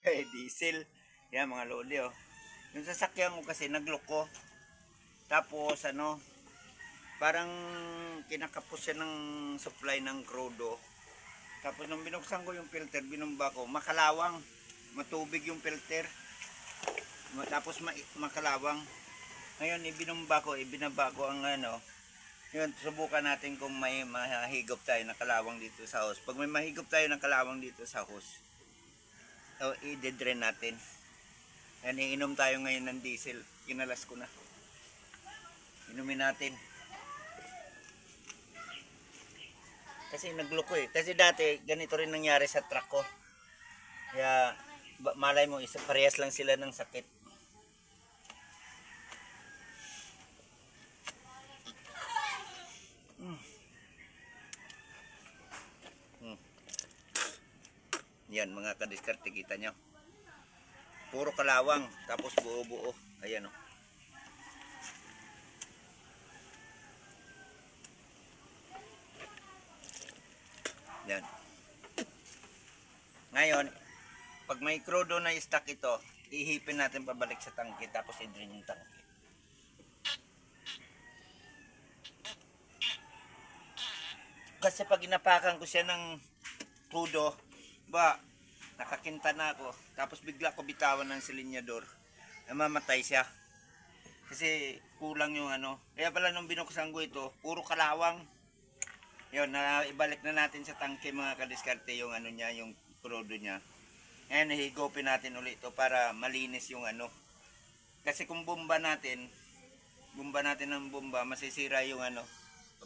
Eh, diesel. Yan mga lodi oh. Yung sasakyan ko kasi nagloko. Tapos ano, parang kinakapos siya ng supply ng crudo. Tapos nung binuksan ko yung filter, binumba ko, makalawang. Matubig yung filter. Tapos ma- makalawang. Ngayon, ibinumba ko, ibinaba ko ang ano. Yun, subukan natin kung may mahigop tayo na kalawang dito sa hose. Pag may mahigop tayo ng kalawang dito sa hose, so, i-drain natin. Yan, iinom tayo ngayon ng diesel. Kinalas ko na. Inumin natin. Kasi nagloko eh. Kasi dati, ganito rin nangyari sa truck ko. Kaya, malay mo, isa, parehas lang sila ng sakit. Yan, mga kadiskarte, kita nyo. Puro kalawang, tapos buo-buo. Ayan oh. o. Yan. Ngayon, pag may crudo na stock ito, ihipin natin pabalik sa tangke tapos i-drain yung tangke. Kasi pag inapakan ko siya ng crudo, ba, nakakinta na ako. Tapos bigla ko bitawan ng silinyador. Namamatay siya. Kasi kulang yung ano. Kaya pala nung binuksan ko ito, puro kalawang. Yun, na ibalik na natin sa tangke mga kadiskarte yung ano niya, yung crudo niya. Ngayon, higopin natin ulit ito para malinis yung ano. Kasi kung bomba natin, bomba natin ng bomba, masisira yung ano.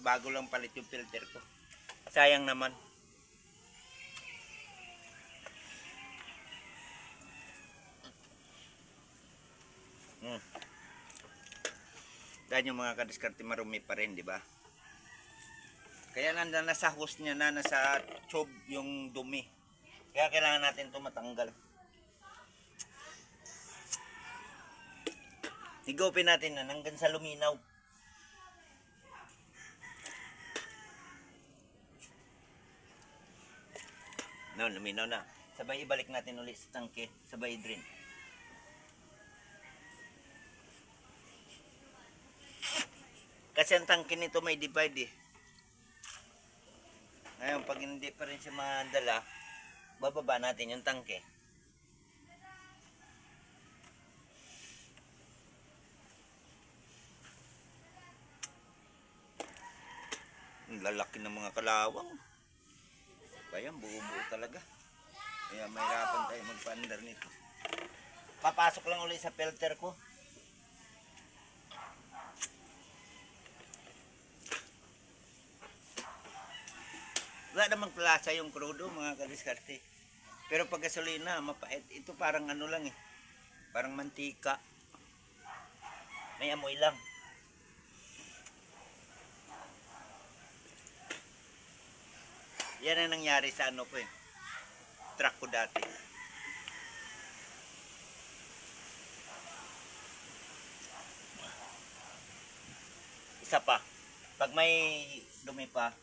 Bago lang palit yung filter ko. Sayang naman. Hmm. Dahil yung mga kadiskarte marumi pa rin, di ba? Kaya nandun na sa hose niya na nasa tube yung dumi. Kaya kailangan natin ito matanggal. Higopin natin na hanggang sa luminaw. No, luminaw na. Sabay ibalik natin ulit sa tangke. Sabay drain. Kasi ang tangke nito may divide eh. Ngayon, pag hindi pa rin siya madala, bababa natin yung tangke. Ang lalaki ng mga kalawang. Kaya buo-buo talaga. Kaya mahirapan tayo magpa-under nito. Papasok lang ulit sa filter ko. Wala namang klasa yung crudo mga kadiskarte. Pero pag gasolina, mapait. Ito parang ano lang eh. Parang mantika. May amoy lang. Yan ang nangyari sa ano ko eh. Truck ko dati. Isa pa. Pag may dumi pa,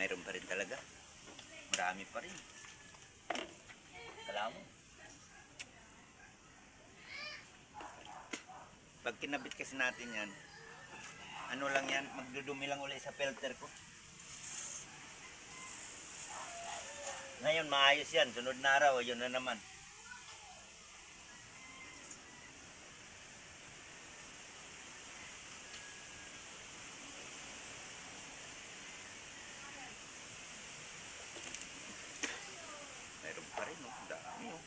mayroon pa rin talaga. Marami pa rin. Kala mo. Pag kinabit kasi natin yan, ano lang yan, magdudumi lang ulit sa filter ko. Ngayon, maayos yan. Sunod na araw, yun na naman. Meron pa rin, oh. Dami, oh.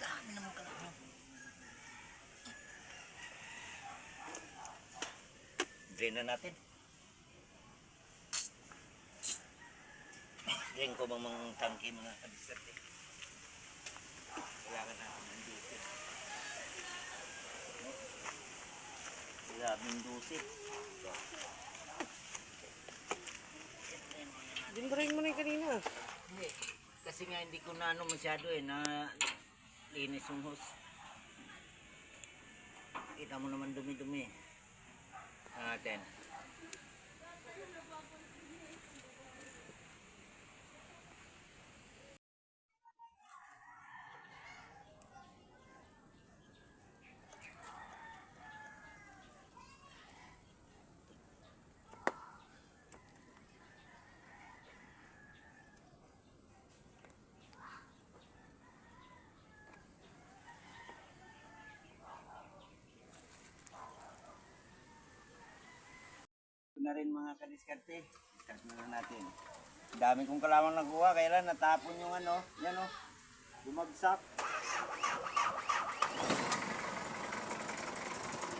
Dami naman ka lang. Drain na natin. Drain ko bang mga tangke mga kabiserte. Kailangan natin ng dusit. Labing dusit. Dinbrain mo na yung kanina. Hindi. Kasi nga hindi ko na ano masyado eh, na linis yung hose. Kita mo naman dumi-dumi. Natin. Na rin mga kadiskarte. Discuss na lang natin. Dami kong kalawang nakuha, kaya lang natapon yung ano, yan o, bumagsak.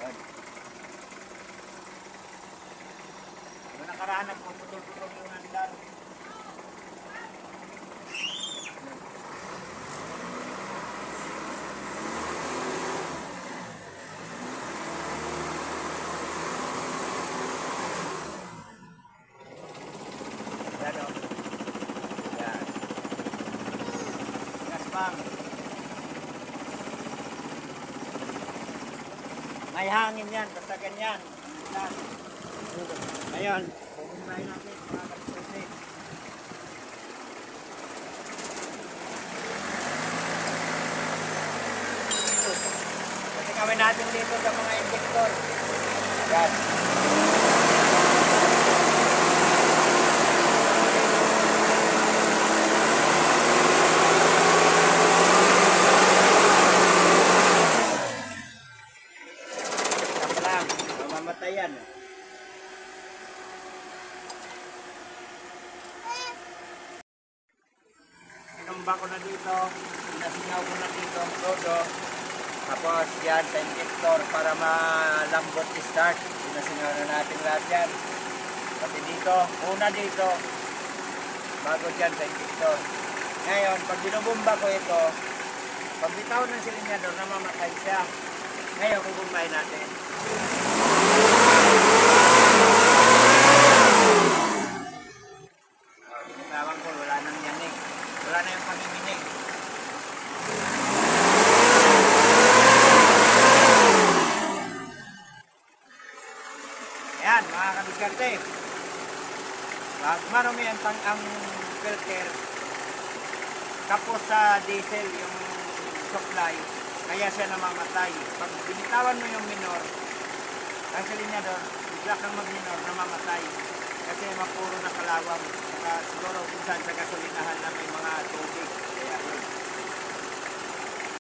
Yan. Yung nakaraan, nagpuputol-putol yung handal. Yan o. Yan. Gaspang. May hangin yan, basta ganyan. Yan. Ngayon, pupuntahin natin natin dito sa mga injector. Yan. Tama lang, mamamatay yan. Tinumba ko na dito, pinasingaw ko na dito ang todo. Tapos yan sa injector para malambot i-start. Pinasingaw na natin lahat yan. Pati dito, una dito, bago dyan sa injector. Ngayon, pag binubumba ko ito, pag bitaw ng silinyador, namamatay siya. Ngayon, bubumbahin natin. Oh, binitawan ko, wala nang yanig. Wala na yung panginginig. Ayan, kabiskarte. Pag marami ang, pang, ang filter, tapos sa diesel yung supply, kaya siya namamatay. Pag binitawan mo yung minor, ang silinyador, bigla kang mag-minor, namamatay. Kasi mapuro na kalawang. Saka siguro minsan sa gasolinahan na may mga tubig. Kaya.